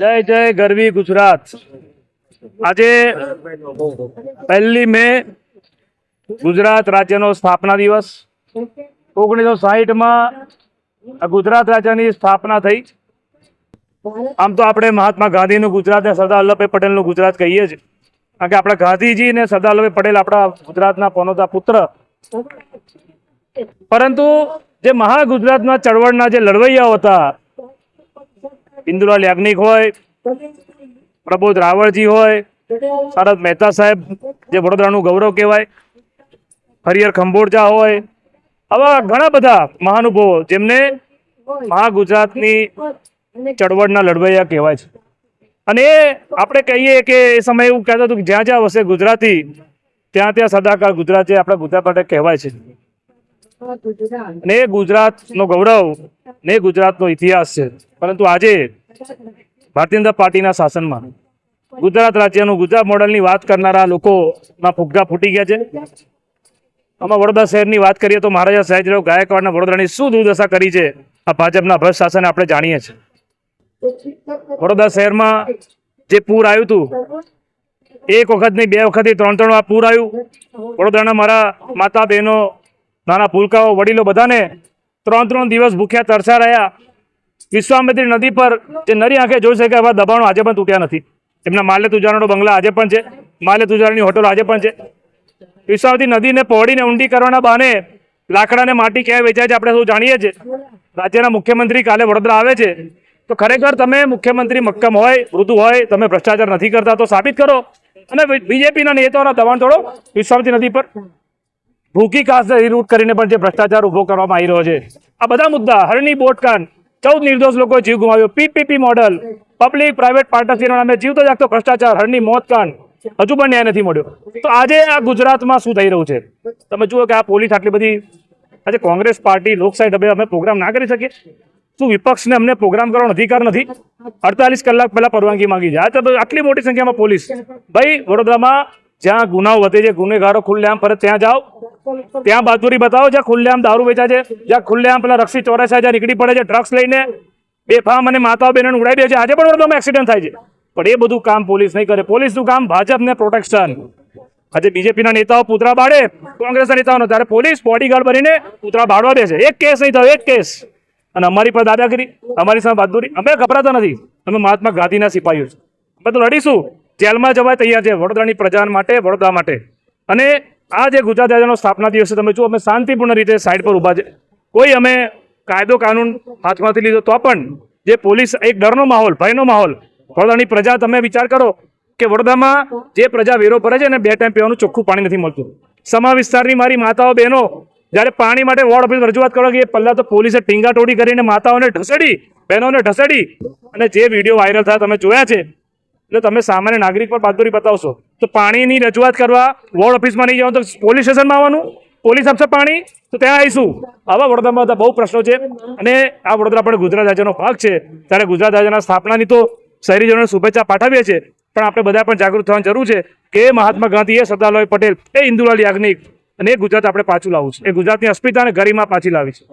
જય જય, ગરવી ગુજરાત. આજે પહેલી મે ગુજરાત રાજ્યનો સ્થાપના દિવસ. ઓગણીસો સાહીઠમાં ગુજરાત રાજ્યની સ્થાપના થઈ. આમ તો આપણે મહાત્મા ગાંધીનું ગુજરાત ને સરદાર વલ્લભભાઈ પટેલનું ગુજરાત કહીએ છીએ. કારણ કે આપણા ગાંધીજી ને સરદાર વલ્લભભાઈ પટેલ આપણા ગુજરાતના પનોતા પુત્ર. પરંતુ જે મહાગુજરાતના ચળવળના જે લડવૈયાઓ હતા, ઇન્દુલાલ યાજ્ઞિક હોય, પ્રબોધ રાવળજી હોય, શરદ મહેતા સાહેબ, જે વડોદરાનું ગૌરવ કહેવાય, હરિહર ખંભોળજા હોય, આવા ઘણા બધા મહાનુભવો જેમને મહાગુજરાતની ચળવળના લડવૈયા કહેવાય છે. અને એ આપણે કહીએ કે એ સમયે એવું કહેતા હતું કે જ્યાં જ્યાં વસે ગુજરાતી, ત્યાં ત્યાં સદાકાળ ગુજરાત આપણા ગુજરાત માટે કહેવાય છે. ને એ ગુજરાતનો ગૌરવ, ને ગુજરાતનો ઇતિહાસ છે. પરંતુ આજે ભારતીય જનતા પાર્ટીના શાસનમાં ગુજરાત રાજ્યનું ગુજરાત મોડલની વાત કરનારા લોકોના ફુગ્ગા ફૂટી ગયા છે. આમાં વડોદરા શહેરની વાત કરીએ તો મહારાજા સાહેબરાવ ગાયકવાડના વડોદરાની શું દુર્દશા કરી છે, આ ભાજપના ભ્રષ્ટ શાસને આપણે જાણીએ છીએ. વડોદરા શહેરમાં જે પૂર આવ્યું હતું, એક વખત નહીં બે વખત ત્રણ ત્રણ વાર પૂર આવ્યું. વડોદરાના મારા માતા બહેનો નાના ભૂલકાઓ વડીલો બધાને ત્રણ ત્રણ દિવસ ભૂખ્યા તરસા રહ્યા. વિશ્વામિત્રી નદી પર જે નરી આંખે જોઈ શકે એવા દબાણો આજે પણ તૂટ્યા નથી. એમના માલ્ય તુજારાનો બંગલા આજે પણ છે. માલ્ય તુજારાની હોટલો આજે પણ છે. વિશ્વામિત્રી નદીને પહોળીને ઊંડી કરવાના બહાને લાકડાને માટી ક્યાંય વેચાય છે આપણે સૌ જાણીએ છીએ. રાજ્યના મુખ્યમંત્રી કાલે વડોદરા આવે છે. તો ખરેખર તમે મુખ્યમંત્રી મક્કમ હોય, મૃદુ હોય, તમે ભ્રષ્ટાચાર નથી કરતા તો સાબિત કરો. અને બીજેપીના નેતાઓના દબાણ તોડો વિશ્વામિત્રી નદી પર. ભૂકી કાસ્ટ રીરૂટ કરીને પણ જે ભ્રષ્ટાચાર ઊભો કરવામાં આવી રહ્યો છે. આ બધા મુદ્દા હરણી બોટકાન, ચૌદ નિર્દોષ લોકોએ જીવ ગુમાવ્યો. પીપીપી મોડલ પબ્લિક પ્રાઇવેટ પાર્ટનરશીપના નામે જીવતો જાગતો ભ્રષ્ટાચાર હરણી મોતકાન હજુ પણ ન્યાય નથી મળ્યો. તો આજે આ ગુજરાતમાં શું થઈ રહ્યું છે? તમે જુઓ કે આ પોલીસ આટલી બધી, આજે કોંગ્રેસ પાર્ટી, લોકશાહી ઢબે અમે પ્રોગ્રામ ના કરી શકીએ. શું વિપક્ષને અમને પ્રોગ્રામ કરવાનો અધિકાર નથી? અડતાલીસ કલાક પહેલાં પરવાનગી માંગી છે. આ આટલી મોટી સંખ્યામાં પોલીસ. ભાઈ, વડોદરામાં જ્યાં ગુનાઓ વધે છે, ગુનેગારો ખુલ્લેઆમ ફરજ ત્યાં જાઓ. ત્યાં બહાદુરી બતાવો, જ્યાં ખુલ્લેઆમ દારૂ વેચા છે, જ્યાં ખુલ્લેઆમ પેલા રક્ષી ચોરાસા જ્યાં નીકળી પડે છે ડ્રગ્સ લઈને બેફામ અને માતાઓ બહેનોને ઉડાવી દે છે. આજે પણ વડોદરામાં એક્સિડન્ટ થાય છે. પણ એ બધું કામ પોલીસ નહીં કરે. પોલીસનું કામ ભાજપને પ્રોટેક્શન આજે બીજેપીના નેતાઓ પૂતરા બાળે, કોંગ્રેસના નેતાઓનો. ત્યારે પોલીસ બોડીગાર્ડ બનીને પૂતરા બાળવા દે છે. એક કેસ નહીં થયો, એક કેસ. અને અમારી પર દાદાગીરી, અમારી સામે બહાદુરી. અમે ગભરાતા નથી. અમે મહાત્મા ગાંધીના સિપાહીઓ છે અમે તો લડીશું. જેલમાં જવા તૈયાર છે. વડોદરાની પ્રજા માટે, વડોદરા માટે. અને આ જે ગુજરાત રાજ્યનો સ્થાપના દિવસે તમે જુઓ, અમે શાંતિપૂર્ણ રીતે સાઈડ પર ઊભા છે. કોઈ અમે કાયદો કાનૂન હાથમાંથી લીધો, તો પણ જે પોલીસ એક ડરનો માહોલ, ભયનો માહોલ, વડોદરાની પ્રજા, તમે વિચાર કરો કે વડોદરામાં જે પ્રજા વેરો ભરે છે ને, બે ટાઈમ પીવાનું ચોખ્ખું પાણી નથી મળતું. સમા વિસ્તારની મારી માતાઓ, બહેનો, જ્યારે પાણી માટે વોર્ડ ઓફિસ રજૂઆત કરવા ગઈ પહેલાં તો પોલીસે ટીંગાટોડી કરીને માતાઓને ઢસડી, બહેનોને ઢસડી અને જે વીડિયો વાયરલ થયા, તમે જોયા છે. એટલે તમે સામાન્ય નાગરિક પર બહાદુરી બતાવશો તો પાણીની રજૂઆત કરવા વોર્ડ ઓફિસમાં નહીં જવાનું, તો પોલીસ સ્ટેશનમાં આવવાનું. પોલીસ આપશે પાણી, તો ત્યાં આવીશું. આવા વડોદરામાં બધા બહુ પ્રશ્નો છે. અને આ વડોદરા પણ ગુજરાત રાજ્યનો ભાગ છે. ત્યારે ગુજરાત રાજ્યના સ્થાપનાની તો શહેરીજનોને શુભેચ્છા પાઠવીએ છીએ. પણ આપણે બધા પણ જાગૃત થવાની જરૂર છે કે મહાત્મા ગાંધી એ સરદારભાઈ પટેલ એ ઇન્દુલાલ યાજ્ઞિક અને એ ગુજરાત આપણે પાછું લાવવું છે. એ ગુજરાતની અસ્મિતા અને ગરિમા પાછી લાવી છે